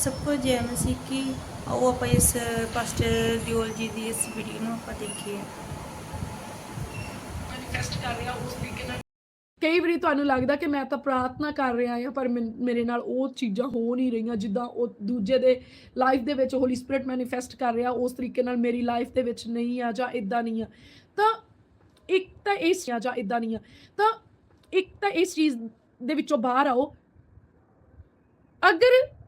ਸਭ ਕੁਝ ਜੈ ਮਸੀਹ ਕੀ ਆਓ ਆਪਾਂ ਇਸ ਪਾਸਟਰ ਦਿਓਲ ਜੀ ਦੀ ਇਸ ਵੀਡੀਓ ਨੂੰ ਆਪਾਂ ਦੇਖੀਏ। ਮੈਨੀਫੈਸਟ ਕਰ ਰਿਹਾ ਉਸ ਤਰੀਕੇ ਨਾਲ ਕਈ ਵਾਰੀ ਤੁਹਾਨੂੰ ਲੱਗਦਾ ਕਿ ਮੈਂ ਤਾਂ ਪ੍ਰਾਰਥਨਾ ਕਰ ਰਿਹਾ ਹਾਂ ਪਰ ਮੈਨ- ਮੇਰੇ ਨਾਲ ਉਹ ਚੀਜ਼ਾਂ ਹੋ ਨਹੀਂ ਰਹੀਆਂ ਜਿੱਦਾਂ ਉਹ ਦੂਜੇ ਦੇ ਲਾਈਫ ਦੇ ਵਿੱਚ ਹੋਲੀ ਸਪਿਰਿਟ ਮੈਨੀਫੈਸਟ ਕਰ ਰਿਹਾ ਉਸ ਤਰੀਕੇ ਨਾਲ ਮੇਰੀ ਲਾਈਫ ਦੇ ਵਿੱਚ ਨਹੀਂ ਆ ਜਾਂ ਇਦਾਂ ਨਹੀਂ ਆ। ਤਾਂ ਇੱਕ ਤਾਂ ਇਸ ਆ ਜਾਂ ਇਦਾਂ ਨਹੀਂ ਆ। ਤਾਂ ਇੱਕ ਤਾਂ ਇਸ ਚੀਜ਼ ਦੇ ਵਿੱਚੋਂ ਬਾਹਰ ਆਓ। ਅਗਰ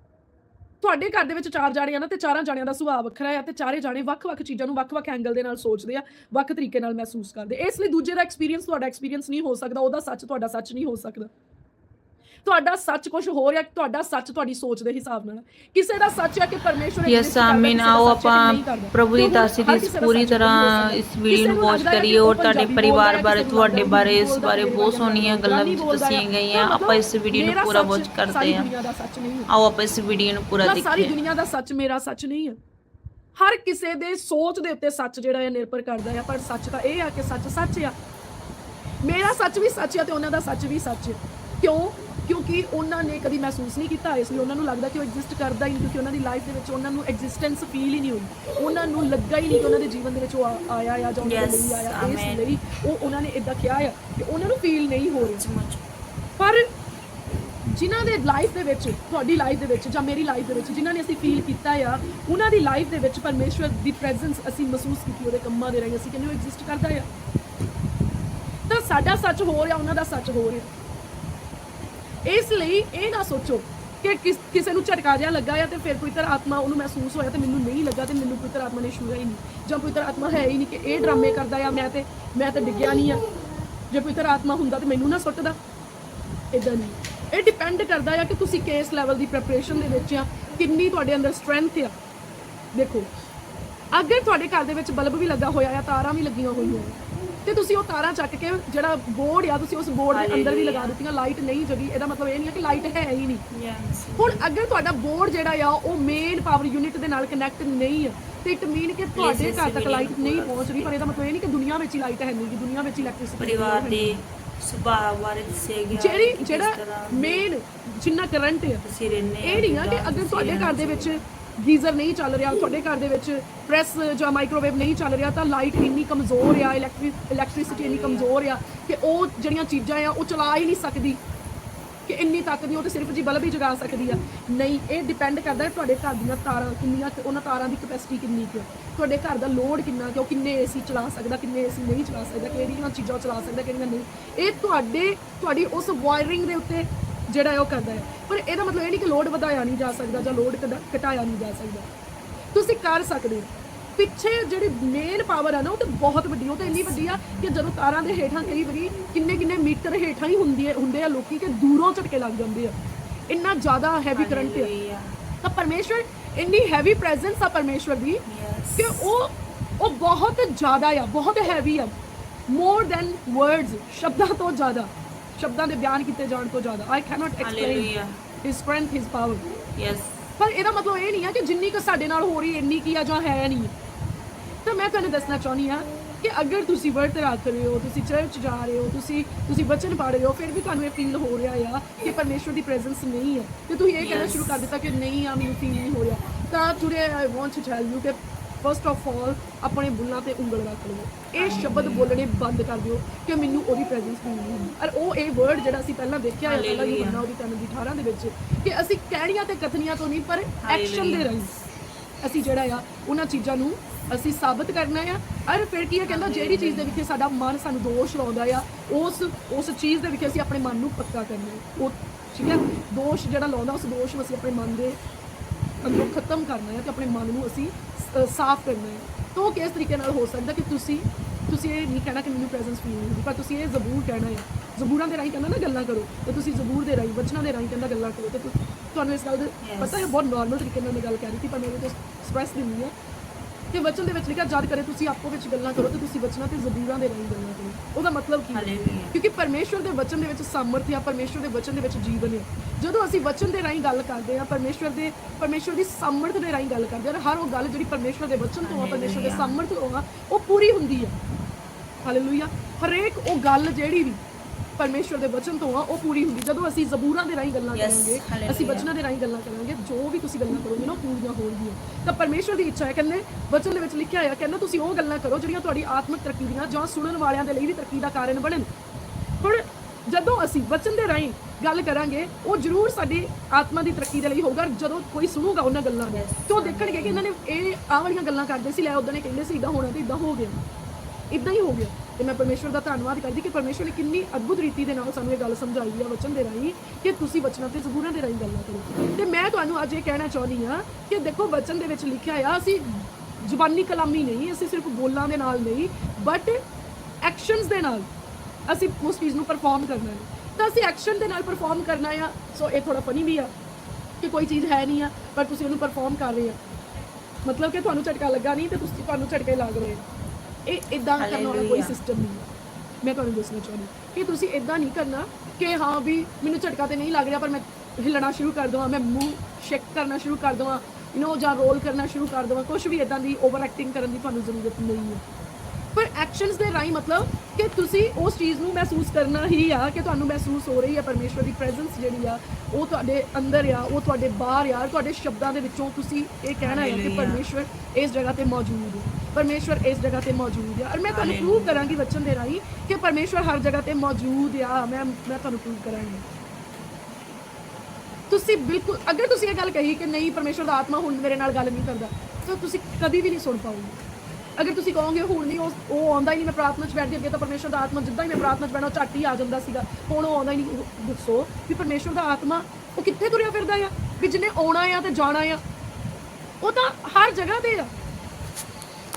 ਤੁਹਾਡੇ ਘਰ ਦੇ ਵਿੱਚ ਚਾਰ ਜਾਣੇ ਆ ਨਾ ਤੇ ਚਾਰਾਂ ਜਾਣਿਆਂ ਦਾ ਸੁਭਾਅ ਵੱਖਰਾ ਆ ਤੇ ਚਾਰੇ ਜਾਣੇ ਵੱਖ-ਵੱਖ ਚੀਜ਼ਾਂ ਨੂੰ ਵੱਖ-ਵੱਖ ਐਂਗਲ ਦੇ ਨਾਲ ਸੋਚਦੇ ਆ, ਵੱਖ ਤਰੀਕੇ ਨਾਲ ਮਹਿਸੂਸ ਕਰਦੇ। ਇਸ ਲਈ ਦੂਜੇ ਦਾ ਐਕਸਪੀਰੀਅੰਸ ਤੁਹਾਡਾ ਐਕਸਪੀਰੀਅੰਸ ਨਹੀਂ ਹੋ ਸਕਦਾ, ਉਹਦਾ ਸੱਚ ਤੁਹਾਡਾ ਸੱਚ ਨਹੀਂ ਹੋ ਸਕਦਾ। ਤੁਹਾਡਾ ਸੱਚ ਕੁਝ ਹੋ ਰਿਹਾ ਤੁਹਾਡਾ ਸੱਚ ਤੁਹਾਡੀ ਸੋਚ ਦੇ ਹਿਸਾਬ ਨਾਲ। ਕਿਸੇ ਦਾ ਸੱਚ ਹੈ ਕਿ ਪਰਮੇਸ਼ਵਰ ਯਸ ਆਮੀਨ ਆਓ ਹੈ ਆਪਾਂ। ਪ੍ਰਭੂ ਦੀ ਦਾਸੀ ਹਰ ਦੀ ਪੂਰੀ ਹੋ ਤਰ੍ਹਾਂ। ਇਸ ਵੀਡੀਓ ਨੂੰ ਵਾਚ ਹੈ ਕਰੀਏ ਔਰ ਤੁਹਾਡੇ ਪਰਿਵਾਰ ਬਾਰੇ ਹੈ, ਤੁਹਾਡੇ ਬਾਰੇ ਇਸ ਬਾਰੇ ਹੈ, ਬਹੁਤ ਸੋਹਣੀਆਂ ਗੱਲਾਂ ਬੋਲਦਾ ਦੱਸੀਆਂ ਹੈ। ਗਈਆਂ। ਆਪਾਂ ਇਸ ਵੀਡੀਓ ਨੂੰ ਪੂਰਾ ਵਾਚ ਕਰਦੇ ਹਾਂ। ਹੈ। ਆਓ ਆਪਾਂ ਇਸ ਵੀਡੀਓ ਨੂੰ ਪੂਰਾ ਨਾ ਸਾਰੀ ਦੇਖੀਏ ਦੁਨੀਆ ਦਾ ਸੱਚ ਮੇਰਾ ਸੱਚ ਨਹੀਂ ਹੈ। ਹਰ ਕਿਸੇ ਦੇ ਸੋਚ ਦੇ ਉੱਤੇ ਸੱਚ ਜਿਹੜਾ ਹੈ ਨਿਰਭਰ ਕਰਦਾ ਹੈ ਪਰ ਸੱਚ ਤਾਂ ਇਹ ਆ ਕਿ ਸੱਚ ਸੱਚ ਆ। ਮੇਰਾ ਸੱਚ ਵੀ ਸੱਚ ਹੈ ਤੇ ਉਹਨਾਂ ਦਾ ਸੱਚ ਵੀ ਸੱਚ ਹੈ ਕਿਉਂ? ਕਿਉਂਕਿ ਉਹਨਾਂ ਨੇ ਕਦੀ ਮਹਿਸੂਸ ਨਹੀਂ ਕੀਤਾ ਇਸ ਲਈ ਉਹਨਾਂ ਨੂੰ ਲੱਗਦਾ ਕਿ ਉਹ ਐਗਜ਼ਿਸਟ ਕਰਦਾ ਹੀ ਨਹੀਂ ਕਿਉਂਕਿ ਉਹਨਾਂ ਦੀ ਲਾਈਫ ਦੇ ਵਿੱਚ ਉਹਨਾਂ ਨੂੰ ਐਗਜ਼ਿਸਟੈਂਸ ਫੀਲ ਹੀ ਨਹੀਂ ਹੋਈ। ਉਹਨਾਂ ਨੂੰ ਲੱਗਾ ਹੀ ਨਹੀਂ ਕਿ ਉਹਨਾਂ ਦੇ ਜੀਵਨ ਦੇ ਵਿੱਚ ਉਹ ਆਇਆ ਆ ਜਾਂ ਉਹਨਾਂ ਲਈ ਆਇਆ। ਇਸ. ਲਈ ਉਹ ਉਹਨਾਂ ਨੇ ਇਦਾਂ ਕਿਹਾ ਆ ਕਿ ਉਹਨਾਂ ਨੂੰ ਫੀਲ ਨਹੀਂ ਹੋ ਰਿਹਾ। ਸਮਝ ਪਰ ਜਿਨ੍ਹਾਂ ਦੇ ਲਾਈਫ ਦੇ ਵਿੱਚ ਤੁਹਾਡੀ ਲਾਈਫ ਦੇ ਵਿੱਚ ਜਾਂ ਮੇਰੀ ਲਾਈਫ ਦੇ ਵਿੱਚ ਜਿਨ੍ਹਾਂ ਨੇ ਅਸੀਂ ਫੀਲ ਕੀਤਾ ਆ ਉਹਨਾਂ ਦੀ ਲਾਈਫ ਦੇ ਵਿੱਚ ਪਰਮੇਸ਼ਵਰ ਦੀ ਪ੍ਰੈਜ਼ੈਂਸ ਅਸੀਂ ਮਹਿਸੂਸ ਕੀਤੀ ਉਹਦੇ ਕੰਮਾਂ ਦੇ ਰਾਹੀਂ ਅਸੀਂ ਕਹਿੰਦੇ ਉਹ ਐਗਜ਼ਿਸਟ ਕਰਦਾ ਆ। ਤਾਂ ਸਾਡਾ ਸੱਚ ਹੋ ਰਿਹਾ ਉਹਨਾਂ ਦਾ ਸੱਚ ਹੋ ਰਿਹਾ। ਇਸ ਲਈ ਇਹ ਨਾ ਸੋਚੋ ਕਿ ਕਿਸ- ਕਿਸੇ ਨੂੰ ਝਟਕਾ ਜਿਹਾ ਲੱਗਾ ਆ ਤੇ ਫਿਰ ਕੋਈ ਤਰ ਆਤਮਾ ਉਹਨੂੰ ਮਹਿਸੂਸ ਹੋਇਆ ਤੇ ਮੈਨੂੰ ਨਹੀਂ ਲੱਗਾ ਤੇ ਮੈਨੂੰ ਕੋਈ ਤਰ ਆਤਮਾ ਨੇ ਛੂਹਿਆ ਹੀ ਨਹੀਂ। ਜਾਂ ਕੋਈ ਤਰ ਆਤਮਾ ਹੈ ਹੀ ਨਹੀਂ ਕਿ ਇਹ ਡਰਾਮੇ ਕਰਦਾ ਆ, ਮੈਂ ਤੇ ਮੈਂ ਤੇ ਡਿੱਗਿਆ ਨਹੀਂ ਆ। ਜੇ ਕੋਈ ਤਰ ਆਤਮਾ ਹੁੰਦਾ ਤੇ ਮੈਨੂੰ ਨਾ ਸੁੱਟਦਾ। ਇਦਾਂ ਨਹੀਂ। ਇਹ ਡਿਪੈਂਡ ਕਰਦਾ ਆ ਕਿ ਤੁਸੀਂ ਕਿਸ ਲੈਵਲ ਦੀ ਪ੍ਰੈਪਰੇਸ਼ਨ ਦੇ ਵਿੱਚ ਆ, ਕਿੰਨੀ ਤੁਹਾਡੇ ਅੰਦਰ ਸਟਰੈਂਥ ਆ। ਦੇਖੋ ਅਗਰ ਤੁਹਾਡੇ ਘਰ ਦੇ ਵਿੱਚ ਬਲਬ ਵੀ ਲੱਗਾ ਹੋਇਆ ਆ, ਤਾਰਾਂ ਵੀ ਲੱਗੀਆਂ ਹੋਈਆਂ ਤੇ ਤੁਸੀਂ ਉਹ ਤਾਰਾਂ ਚੱਕ ਕੇ ਜਿਹੜਾ ਬੋਰਡ ਆ ਤੁਸੀਂ ਉਸ ਬੋਰਡ ਦੇ ਅੰਦਰ ਵੀ ਲਗਾ ਦਿੱਤੀਆਂ ਲਾਈਟ ਨਹੀਂ ਜਗੀ। ਇਹਦਾ ਮਤਲਬ ਇਹ ਨਹੀਂ ਹੈ ਕਿ ਲਾਈਟ ਹੈ ਹੀ ਨਹੀਂ। ਹੁਣ ਅਗਰ ਤੁਹਾਡਾ ਬੋਰਡ ਜਿਹੜਾ ਆ ਉਹ ਮੇਨ ਪਾਵਰ ਯੂਨਿਟ ਦੇ ਨਾਲ ਕਨੈਕਟ ਨਹੀਂ ਆ ਤੇ ਇਟ ਮੀਨ ਕਿ ਤੁਹਾਡੇ ਘਰ ਤੱਕ ਲਾਈਟ ਨਹੀਂ ਪਹੁੰਚ ਰਹੀ ਪਰ ਇਹਦਾ ਮਤਲਬ ਇਹ ਨਹੀਂ ਕਿ ਦੁਨੀਆ ਵਿੱਚ ਹੀ ਲਾਈਟ ਹੈ ਨਹੀਂ ਕਿ ਦੁਨੀਆ ਵਿੱਚ ਹੀ ਇਲੈਕਟ੍ਰਿਸਿਟੀ ਪਰਿਵਾਰ ਦੇ ਸੁਭਾਅ ਬਾਰੇ ਦੱਸਿਆ ਗਿਆ ਜਿਹੜੀ ਜਿਹੜਾ ਮੇਨ ਜਿੰਨਾ ਕਰੰਟ ਰਹਿੰਦੇ ਇਹ ਨਹੀਂ ਆ ਕਿ ਅਗਰ ਤੁਹਾਡੇ ਘਰ ਦੇ ਵਿੱਚ ਗੀਜ਼ਰ ਨਹੀਂ ਚੱਲ ਰਿਹਾ, ਤੁਹਾਡੇ ਘਰ ਦੇ ਵਿੱਚ ਪ੍ਰੈਸ ਜਾਂ ਮਾਈਕ੍ਰੋਵੇਵ ਨਹੀਂ ਚੱਲ ਰਿਹਾ, ਤਾਂ ਲਾਈਟ ਇੰਨੀ ਕਮਜ਼ੋਰ ਆ ਇਲੈਕਟ੍ਰਿਕ ਇਲੈਕਟ੍ਰਿਸਿਟੀ ਇੰਨੀ ਕਮਜ਼ੋਰ ਆ ਕਿ ਉਹ ਜਿਹੜੀਆਂ ਚੀਜ਼ਾਂ ਆ, ਉਹ ਚਲਾ ਹੀ ਨਹੀਂ ਸਕਦੀ। ਕਿ ਇੰਨੀ ਤੱਕ ਦੀ ਉਹ ਤੇ ਸਿਰਫ ਜੀ ਬਲਬ ਹੀ ਜਗਾ ਸਕਦੀ ਆ। ਨਹੀਂ, ਇਹ ਡਿਪੈਂਡ ਕਰਦਾ ਤੁਹਾਡੇ ਘਰ ਦੀਆਂ ਤਾਰਾਂ ਕਿੰਨੀਆਂ ਕੁ- ਉਹਨਾਂ ਤਾਰਾਂ ਦੀ ਕਪੈਸਿਟੀ ਕਿੰਨੀ ਕੁ ਤੁਹਾਡੇ ਘਰ ਦਾ ਲੋਡ ਕਿੰਨਾ ਕਿ ਉਹ ਕਿੰਨੇ ਏਸੀ ਚਲਾ ਸਕਦਾ, ਕਿੰਨੇ ਏਸੀ ਨਹੀਂ ਚਲਾ ਸਕਦਾ, ਕਿਹੜੀਆਂ ਚੀਜ਼ਾਂ ਚਲਾ ਸਕਦਾ, ਕਿਹੜੀਆਂ ਨਹੀਂ। ਇਹ ਤੁਹਾਡੇ, ਤੁਹਾਡੀ ਉਸ ਵਾਇਰਿੰਗ ਦੇ ਉੱਤੇ ਜਿਹੜਾ ਹੈ ਉਹ ਕਰਦਾ ਹੈ। ਪਰ ਇਹਦਾ ਮਤਲਬ ਇਹ ਨਹੀਂ ਕਿ ਲੋਡ ਵਧਾਇਆ ਨਹੀਂ ਜਾ ਸਕਦਾ ਜਾਂ ਲੋਡ ਘਟਾਇਆ ਨਹੀਂ ਜਾ ਸਕਦਾ। ਤੁਸੀਂ ਕਰ ਸਕਦੇ ਹੋ। ਪਿੱਛੇ ਜਿਹੜੀ ਮੇਨ ਪਾਵਰ ਹੈ ਨਾ ਉਹ ਤੇ ਬਹੁਤ ਵੱਡੀ ਉਹ ਤੇ ਇੰਨੀ ਵੱਡੀ ਆ ਕਿ ਜਦੋਂ ਤਾਰਾਂ ਦੇ ਹੇਠਾਂ ਕਈ ਵਾਰੀ ਕਿੰਨੇ ਕਿੰਨੇ ਮੀਟਰ ਹੇਠਾਂ ਹੀ ਹੁੰਦੀ ਹੈ ਹੁੰਦੇ ਆ ਲੋਕੀ ਕਿ ਦੂਰੋਂ ਝਟਕੇ ਲੱਗ ਜਾਂਦੇ ਆ। ਇੰਨਾ ਜ਼ਿਆਦਾ ਹੈਵੀ ਕਰੰਟ ਹਾਲੇਲੂਇਆ ਤਾਂ ਪਰਮੇਸ਼ਵਰ ਇੰਨੀ ਹੈਵੀ ਪ੍ਰੈਜ਼ੈਂਸ ਆ ਪਰਮੇਸ਼ਵਰ ਦੀ ਕਿ ਉਹ ਉਹ ਬਹੁਤ ਜ਼ਿਆਦਾ ਆ ਬਹੁਤ ਹੈਵੀ ਆ। ਮੋਰ ਦੈਨ ਵਰਡਸ ਸ਼ਬਦਾਂ ਤੋਂ ਜ਼ਿਆਦਾ। ਸ਼ਬਦਾਂ ਦੇ ਬਿਆਨ ਕੀਤੇ ਜਾਣ ਤੋਂ ਜ਼ਿਆਦਾ। I cannot explain his strength his power yes ਪਰ ਇਹਦਾ ਮਤਲਬ ਇਹ ਨਹੀਂ ਹੈ ਕਿ ਜਿੰਨੀ ਕੁ ਸਾਡੇ ਨਾਲ ਹੋ ਰਹੀ ਇੰਨੀ ਕੀ ਆ ਜਾਂ ਹੈ ਨਹੀਂ। ਤਾਂ ਮੈਂ ਤੁਹਾਨੂੰ ਦੱਸਣਾ ਚਾਹੁੰਦੀ ਆ ਕਿ ਅਗਰ ਤੁਸੀਂ ਵਰਤ ਰੱਖ ਰਹੇ ਹੋ ਤੁਸੀਂ ਚਰਚ ਜਾ ਰਹੇ ਹੋ ਤੁਸੀਂ ਤੁਸੀਂ ਵਚਨ ਪੜ੍ਹ ਰਹੇ ਹੋ ਫਿਰ ਵੀ ਤੁਹਾਨੂੰ ਇਹ ਫੀਲ ਹੋ ਰਿਹਾ ਆ ਕਿ ਪਰਮੇਸ਼ਵਰ ਦੀ ਪ੍ਰੈਜ਼ੈਂਸ ਨਹੀਂ ਹੈ ਤੇ ਤੁਸੀਂ ਇਹ ਕਹਿਣਾ. ਸ਼ੁਰੂ ਕਰ ਦਿੱਤਾ ਕਿ ਨਹੀਂ ਆ ਮੈਨੂੰ ਫੀਲ ਨਹੀਂ ਹੋ ਰਿਹਾ। ਤਾਂ today I want to tell you ਕਿ ਫਸਟ ਆਫ ਆਲ ਆਪਣੇ ਬੁੱਲਾਂ ਤੇ ਉਂਗਲ ਰੱਖ ਲਵੋ। ਇਹ ਸ਼ਬਦ ਬੋਲਣੇ ਬੰਦ ਕਰ ਦਿਓ ਕਿ ਮੈਨੂੰ ਉਹਦੀ ਪ੍ਰੈਜ਼ੈਂਸ ਨਹੀਂ ਹੁੰਦੀ ਔਰ ਉਹ ਇਹ ਵਰਡ ਜਿਹੜਾ ਅਸੀਂ ਪਹਿਲਾਂ ਦੇਖਿਆ ਹੈ ਪਹਿਲਾਂ ਹੀ Hallelujah. ਬੰਨਾ ਉਹਦੀ ਤਨ ਦੀ 18 ਦੇ ਵਿੱਚ ਕਿ ਅਸੀਂ ਕਹਿਣੀਆਂ ਤੇ ਕਥਨੀਆਂ ਤੋਂ ਨਹੀਂ ਪਰ ਐਕਸ਼ਨ ਦੇ. ਰਾਹੀਂ ਅਸੀਂ ਜਿਹੜਾ ਆ ਉਹਨਾਂ ਚੀਜ਼ਾਂ ਨੂੰ ਅਸੀਂ ਸਾਬਤ ਕਰਨਾ ਆ। ਔਰ ਫਿਰ ਕੀ ਹੈ ਕਹਿੰਦਾ ਜਿਹੜੀ ਚੀਜ਼ ਦੇ ਵਿੱਚ ਸਾਡਾ ਮਨ ਸਾਨੂੰ ਦੋਸ਼ ਲਾਉਂਦਾ ਆ ਉਸ ਉਸ ਚੀਜ਼ ਦੇ ਵਿੱਚ ਅਸੀਂ ਆਪਣੇ ਮਨ ਨੂੰ ਪੱਕਾ ਕਰਨਾ ਹੈ ਉਹ ਠੀਕ ਹੈ? ਦੋਸ਼ ਜਿਹੜਾ ਲਾਉਂਦਾ ਉਸ ਦੋਸ਼ ਨੂੰ ਅਸੀਂ ਆਪਣੇ ਮਨ ਦੇ ਅੰਦਰੋਂ ਖਤਮ ਕਰਨਾ ਹੈ ਤੇ ਆਪਣੇ ਮਨ ਨੂੰ ਅਸੀਂ ਸਾਫ਼ ਕਰਨਾ ਹੈ। ਤਾਂ ਉਹ ਕਿਸ ਤਰੀਕੇ ਨਾਲ ਹੋ ਸਕਦਾ ਕਿ ਤੁਸੀਂ ਤੁਸੀਂ ਇਹ ਨਹੀਂ ਕਹਿਣਾ ਕਿ ਮੈਨੂੰ ਪ੍ਰੈਜ਼ੈਂਸ ਫੀਲ ਨਹੀਂ ਹੁੰਦੀ ਪਰ ਤੁਸੀਂ ਇਹ ਜ਼ਬੂਰ ਕਹਿਣਾ ਹੈ। ਜ਼ਬੂਰਾਂ ਦੇ ਰਾਹੀਂ ਕਹਿੰਦਾ ਨਾ ਗੱਲਾਂ ਕਰੋ ਤੇ ਤੁਸੀਂ ਜ਼ਬੂਰ ਦੇ ਰਾਹੀਂ ਵਚਨਾਂ ਦੇ ਰਾਹੀਂ ਕਹਿੰਦਾ ਗੱਲਾਂ ਕਰੋ। ਤੇ ਤੁਹਾਨੂੰ ਇਸ ਗੱਲ ਦਾ. ਪਤਾ ਹੈ ਬਹੁਤ ਨਾਰਮਲ ਤਰੀਕੇ ਨਾਲ ਮੈਂ ਗੱਲ ਕਰ ਰਹੀ ਸੀ ਪਰ ਮੇਰੇ ਤੇ ਸਟ੍ਰੈਸ ਨਹੀਂ ਹੈ। ਕਿ ਵਚਨ ਦੇ ਵਿੱਚ ਲਿਖਿਆ ਜਦ ਕਰੇ ਤੁਸੀਂ ਆਪੋ ਵਿੱਚ ਗੱਲਾਂ ਕਰੋ ਤੇ ਤੁਸੀਂ ਵਚਨਾਂ ਤੇ ਜ਼ਬੂਰਾਂ ਦੇ ਰਾਹੀਂ ਗੱਲਾਂ ਕਰੋ। ਉਹਦਾ ਮਤਲਬ ਕੀ ਹੈ? ਕਿਉਂਕਿ ਪਰਮੇਸ਼ਵਰ ਦੇ ਵਚਨ ਦੇ ਵਿੱਚ ਸਮਰਥ ਹੈ ਪਰਮੇਸ਼ਵਰ ਦੇ ਵਚਨ ਦੇ ਵਿੱਚ ਜੀਵਨ ਹੈ। ਜਦੋਂ ਅਸੀਂ ਵਚਨ ਦੇ ਰਾਹੀਂ ਗੱਲ ਕਰਦੇ ਹਾਂ ਪਰਮੇਸ਼ਵਰ ਦੇ ਪਰਮੇਸ਼ਵਰ ਦੀ ਸਮਰਥ ਦੇ ਰਾਹੀਂ ਗੱਲ ਕਰਦੇ ਹਾਂ ਹਰ ਉਹ ਗੱਲ ਜਿਹੜੀ ਪਰਮੇਸ਼ਵਰ ਦੇ ਵਚਨ ਤੋਂ ਆ ਪਰਮੇਸ਼ਵਰ ਦੇ। ਸਮਰਥ ਤੋਂ ਆ ਉਹ ਪੂਰੀ ਹੁੰਦੀ ਹੈ। ਹਾਲੇਲੂਇਆ। ਹਰੇਕ ਉਹ ਗੱਲ ਜਿਹੜੀ ਵੀ ਪਰਮੇਸ਼ਵਰ ਦੇ ਵਚਨ ਤੋਂ ਆ ਉਹ ਪੂਰੀ ਹੁੰਦੀ ਜਦੋਂ ਅਸੀਂ ਜ਼ਬੂਰਾਂ ਦੇ ਰਾਹੀਂ ਗੱਲਾਂ ਕਰਾਂਗੇ. ਅਸੀਂ ਵਚਨਾਂ ਦੇ ਰਾਹੀਂ ਗੱਲਾਂ ਕਰਾਂਗੇ ਜੋ ਵੀ ਤੁਸੀਂ ਗੱਲਾਂ ਕਰੋਗੇ ਨਾ ਉਹ ਪੂਰੀਆਂ ਹੋਣਗੀਆਂ ਤਾਂ ਪਰਮੇਸ਼ਵਰ ਦੀ ਇੱਛਾ ਹੈ ਕਹਿੰਦੇ ਵਚਨ ਦੇ ਵਿੱਚ ਲਿਖਿਆ ਹੋਇਆ ਕਹਿੰਦਾ ਤੁਸੀਂ ਉਹ ਗੱਲਾਂ ਕਰੋ ਜਿਹੜੀਆਂ ਤੁਹਾਡੀ ਆਤਮਿਕ ਤਰੱਕੀ ਦੀਆਂ ਜਾਂ ਸੁਣਨ ਵਾਲਿਆਂ ਦੇ ਲਈ ਵੀ ਤਰੱਕੀ ਦਾ ਕਾਰਨ ਬਣਨ ਹੁਣ ਜਦੋਂ ਅਸੀਂ ਵਚਨ ਦੇ ਰਾਹੀਂ ਗੱਲ ਕਰਾਂਗੇ ਉਹ ਜ਼ਰੂਰ ਸਾਡੀ ਆਤਮਾ ਦੀ ਤਰੱਕੀ ਦੇ ਲਈ ਹੋਊਗਾ ਜਦੋਂ ਕੋਈ ਸੁਣੂਗਾ ਉਹਨਾਂ ਗੱਲਾਂ ਨੂੰ. ਤੇ ਉਹ ਦੇਖਣਗੇ ਕਿ ਇਹਨਾਂ ਨੇ ਇਹ ਆਹ ਵਾਲੀਆਂ ਗੱਲਾਂ ਕਰਦੇ ਸੀ ਲੈ ਉਦੋਂ ਨੇ ਕਹਿੰਦੇ ਸੀ ਇਦਾਂ ਹੋਣਾ ਤੇ ਇਦਾਂ ਹੋ ਗਿਆ ਇਦਾਂ ਹੀ ਹੋ ਗਿਆ ਤੇ ਮੈਂ ਪਰਮੇਸ਼ਵਰ ਦਾ ਧੰਨਵਾਦ ਕਰਦੀ ਕਿ ਪਰਮੇਸ਼ਵਰ ਨੇ ਕਿੰਨੀ ਅਦਭੁਤ ਰੀਤੀ ਦੇ ਨਾਲ ਸਾਨੂੰ ਇਹ ਗੱਲ ਸਮਝਾਈ ਆ, ਵਚਨ ਦੇ ਰਾਹੀਂ ਕਿ ਤੁਸੀਂ ਵਚਨਾਂ ਤੇ, ਜ਼ਬੂਰਾਂ ਦੇ ਰਾਹੀਂ ਗੱਲਾਂ ਕਰੋ। ਤੇ ਮੈਂ ਤੁਹਾਨੂੰ ਅੱਜ ਇਹ ਕਹਿਣਾ ਚਾਹੁੰਦੀ ਹਾਂ ਕਿ ਦੇਖੋ, ਵਚਨ ਦੇ ਵਿੱਚ ਲਿਖਿਆ ਆ, ਅਸੀਂ ਜ਼ੁਬਾਨੀ ਕਲਾਮੀ ਨਹੀਂ, ਅਸੀਂ ਸਿਰਫ ਬੋਲਾਂ ਦੇ ਨਾਲ ਨਹੀਂ ਬਟ ਐਕਸ਼ਨਸ ਦੇ ਨਾਲ ਅਸੀਂ ਉਸ ਚੀਜ਼ ਨੂੰ ਪਰਫਾਰਮ ਕਰਨਾ ਹੈ। ਤਾਂ ਅਸੀਂ ਐਕਸ਼ਨ ਦੇ ਨਾਲ ਪਰਫਾਰਮ ਕਰਨਾ ਆ ਸੋ ਇਹ ਥੋੜਾ ਫਨੀ ਵੀ ਆ ਕਿ ਕੋਈ ਚੀਜ਼ ਹੈ ਨਹੀਂ ਆ, ਪਰ ਤੁਸੀਂ ਉਹਨੂੰ ਪਰਫਾਰਮ ਕਰ ਰਹੇ ਆ। ਮਤਲਬ ਕਿ ਤੁਹਾਨੂੰ ਝਟਕਾ ਲੱਗਾ ਨਹੀਂ ਤੇ ਤੁਸੀਂ, ਤੁਹਾਨੂੰ ਝਟਕੇ ਲੱਗ ਰਹੇ ਆ। ਇਹ ਇਦਾਂ ਕਰਨ ਵਾਲਾ ਕੋਈ. ਸਿਸਟਮ ਨਹੀਂ ਹੈ। ਮੈਂ ਤੁਹਾਨੂੰ ਦੱਸਣਾ ਚਾਹੁੰਦੀ ਕਿ ਤੁਸੀਂ ਇਦਾਂ ਨਹੀਂ ਕਰਨਾ ਕਿ ਹਾਂ ਵੀ ਮੈਨੂੰ ਝਟਕਾ ਤੇ ਨਹੀਂ ਲੱਗ ਰਿਹਾ ਪਰ ਮੈਂ ਹਿੱਲਣਾ ਸ਼ੁਰੂ ਕਰ ਦਵਾਂ ਮੈਂ ਮੂੰਹ ਸ਼ੇਕ ਕਰਨਾ ਸ਼ੁਰੂ ਕਰ ਦਵਾਂ ਯੂ نو ਜਾਂ ਰੋਲ ਕਰਨਾ ਸ਼ੁਰੂ ਕਰ ਦਵਾਂ। ਕੁਝ ਵੀ ਇਦਾਂ ਦੀ ਓਵਰ ਐਕਟਿੰਗ ਕਰਨ ਦੀ ਤੁਹਾਨੂੰ ਜ਼ਰੂਰਤ ਨਹੀਂ ਹੈ। ਪਰ ਐਕਸ਼ਨਸ ਦੇ ਰਾਹੀਂ ਮਤਲਬ ਕਿ ਤੁਸੀਂ ਉਸ ਚੀਜ਼ ਨੂੰ ਮਹਿਸੂਸ ਕਰਨਾ ਹੀ ਆ ਕਿ ਤੁਹਾਨੂੰ ਮਹਿਸੂਸ ਹੋ ਰਹੀ ਹੈ ਪਰਮੇਸ਼ਵਰ ਦੀ ਪ੍ਰੈਜ਼ੈਂਸ ਜਿਹੜੀ ਆ ਉਹ ਤੁਹਾਡੇ ਅੰਦਰ ਆ ਉਹ ਤੁਹਾਡੇ ਬਾਹਰ ਆ ਤੁਹਾਡੇ ਸ਼ਬਦਾਂ ਦੇ ਵਿੱਚੋਂ ਤੁਸੀਂ ਇਹ ਕਹਿਣਾ ਹੈ ਕਿ. ਪਰਮੇਸ਼ਵਰ ਇਸ ਜਗ੍ਹਾ ਤੇ ਮੌਜੂਦ ਹੈ ਪਰਮੇਸ਼ਵਰ ਇਸ ਜਗ੍ਹਾ ਤੇ ਮੌਜੂਦ ਹੈ ਔਰ ਮੈਂ ਤੁਹਾਨੂੰ. ਪ੍ਰੂਵ ਕਰਾਂਗੀ ਵਚਨ ਦੇ ਰਾਹੀਂ ਕਿ ਪਰਮੇਸ਼ਵਰ ਹਰ ਜਗ੍ਹਾ ਤੇ ਮੌਜੂਦ ਆ। ਮੈਂ ਮੈਂ ਤੁਹਾਨੂੰ ਪ੍ਰੂਵ ਕਰਾਂਗੀ। ਤੁਸੀਂ ਬਿਲਕੁਲ ਅਗਰ ਤੁਸੀਂ ਇਹ ਗੱਲ ਕਹੀ ਕਿ ਨਹੀਂ ਪਰਮੇਸ਼ਵਰ ਦਾ ਆਤਮਾ ਹੁਣ ਮੇਰੇ ਨਾਲ ਗੱਲ ਨਹੀਂ ਕਰਦਾ ਤਾਂ ਤੁਸੀਂ ਕਦੀ ਵੀ ਨਹੀਂ ਸੁਣ ਪਾਓਗੇ। ਅਗਰ ਤੁਸੀਂ ਕਹੋਗੇ ਹੁਣ ਨਹੀਂ, ਉਹ ਉਹ ਆਉਂਦਾ ਹੀ ਨਹੀਂ, ਮੈਂ ਪ੍ਰਾਰਥਨਾ 'ਚ ਬੈਠਦੀ ਅੱਗੇ ਤਾਂ ਪਰਮੇਸ਼ਵਰ ਦਾ ਆਤਮਾ, ਜਿੱਦਾਂ ਹੀ ਮੈਂ ਪ੍ਰਾਰਥਨਾ 'ਚ ਬੈਠਾ, ਉਹ ਝੱਟ ਹੀ ਆ ਜਾਂਦਾ ਸੀਗਾ। ਹੁਣ ਉਹ ਆਉਂਦਾ ਹੀ ਨਹੀਂ ਦੱਸੋ ਵੀ ਪਰਮੇਸ਼ਵਰ ਦਾ ਆਤਮਾ ਉਹ ਕਿੱਥੇ ਤੁਰਿਆ ਫਿਰਦਾ ਆ? ਵੀ ਜਿਹਨੇ ਆਉਣਾ ਆ ਤੇ ਜਾਣਾ ਆ। ਉਹ ਤਾਂ ਹਰ ਜਗ੍ਹਾ ਤੇ ਆ।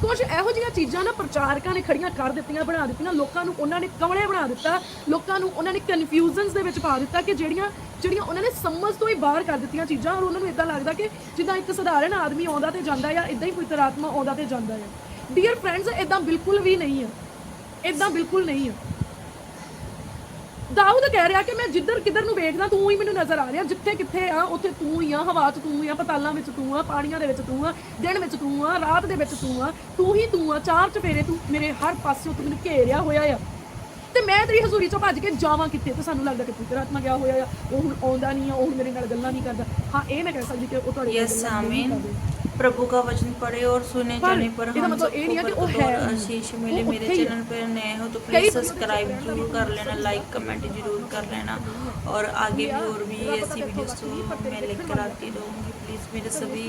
ਕੁਝ ਇਹੋ ਜਿਹੀਆਂ ਚੀਜ਼ਾਂ ਨਾ ਪ੍ਰਚਾਰਕਾਂ ਨੇ ਖੜੀਆਂ ਕਰ ਦਿੱਤੀਆਂ, ਬਣਾ ਦਿੱਤੀਆਂ। ਲੋਕਾਂ ਨੂੰ ਉਹਨਾਂ ਨੇ ਕਮਲੇ ਬਣਾ ਦਿੱਤਾ। ਲੋਕਾਂ ਨੂੰ ਉਹਨਾਂ ਨੇ ਕਨਫਿਊਜ਼ਨਸ ਦੇ ਵਿੱਚ ਪਾ ਦਿੱਤਾ ਕਿ ਜਿਹੜੀਆਂ ਜਿਹੜੀਆਂ ਉਹਨਾਂ ਨੇ ਸਮਝ ਤੋਂ ਹੀ ਬਾਹਰ ਕਰ ਦਿੱਤੀਆਂ ਚੀਜ਼ਾਂ। ਔਰ ਉਹਨਾਂ ਨੂੰ ਇਦਾਂ ਲੱਗਦਾ ਕਿ ਜਿੱਦਾਂ ਇੱਕ ਸਧਾਰਨ ਆਦਮੀ ਆਉਂਦਾ ਤੇ ਜਾਂਦਾ ਆ ਇਦਾਂ ਹੀ ਪਵਿੱਤਰ ਆਤਮਾ ਆਉਂਦਾ ਤੇ ਜਾਂਦਾ ਆ। ਡੀਅਰ ਫਰੈਂਡਸ ਇਦਾਂ ਬਿਲਕੁਲ ਵੀ ਨਹੀਂ ਆ। ਇਦਾਂ ਬਿਲਕੁਲ ਨਹੀਂ ਆ। ਦਾਊਦ ਕਹਿ ਰਿਹਾ ਕਿ ਮੈਂ ਜਿੱਧਰ ਕਿੱਧਰ ਨੂੰ ਵੇਖਦਾ, ਤੂੰ ਹੀ ਮੈਨੂੰ ਨਜ਼ਰ ਆ ਰਿਹਾ। ਜਿੱਥੇ ਕਿੱਥੇ ਆ, ਉੱਥੇ ਤੂੰ ਹੀ ਆ, ਹਵਾ 'ਚ ਤੂੰ ਹੀ ਆ, ਪਤਾਲਾਂ ਵਿੱਚ ਤੂੰ ਆ, ਪਾਣੀਆਂ ਦੇ ਵਿੱਚ ਤੂੰ ਆ, ਦਿਨ ਵਿੱਚ ਤੂੰ ਆ, ਰਾਤ ਦੇ ਵਿੱਚ ਤੂੰ ਆ, ਤੂੰ ਹੀ ਤੂੰ ਆ, ਚਾਰ ਚਫੇਰੇ ਤੂੰ ਮੇਰੇ ਹਰ ਪਾਸੇ ਤੂੰ ਮੈਨੂੰ ਘੇਰਿਆ ਹੋਇਆ ਆ। ਤੇ ਮੈਂ ਤੇਰੀ ਹਜ਼ੂਰੀ ਚੋਂ ਭੱਜ ਕੇ ਜਾਵਾਂ ਕਿੱਥੇ ਤੇ ਸਾਨੂੰ ਲੱਗਦਾ ਕਿ ਪੁੱਤਰ ਆਤਮਾ ਗਿਆ ਹੋਇਆ ਆ ਉਹ ਹੁਣ ਆਉਂਦਾ ਨਹੀਂ ਆ ਉਹ ਹੁਣ ਮੇਰੇ ਨਾਲ ਗੱਲਾਂ ਨਹੀਂ ਕਰਦਾ ਹਾਂ ਇਹ ਮੈਂ ਕਹਿ ਸਕਦੀ ਕਿ ਉਹ ਤੁਹਾਡੇ ਨਾਲ यस ਗੱਲਾਂ ਨਹੀਂ आमीन ਕਰਦੇ। प्रभु का वचन पढ़े और सुने पर जाने पर इसका हम मतलब ये सबको नहीं है कि वो बरकत है और नहीं। आशीष वो मिले मेरे उत्थे ही है। चैनल पर नए हो तो कई प्लीज बंदों के सब्सक्राइब चैनल जरूर पे कर लेना लाइक कमेंट जरूर कर लेना और आगे भी और भी रब ऐसी का वीडियोस कहना तो सुनिए, मैं पर लेकर आती रहूँगी प्लीज़ मेरे सभी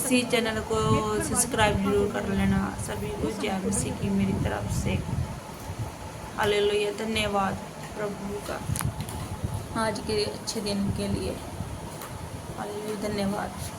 इसी चैनल को सब्सक्राइब जरूर कर लेना सभी को जय मसीह की मेरी तरफ से हालेलुया धन्यवाद प्रभु का आज के अच्छे दिन के लिए हालेलुया धन्यवाद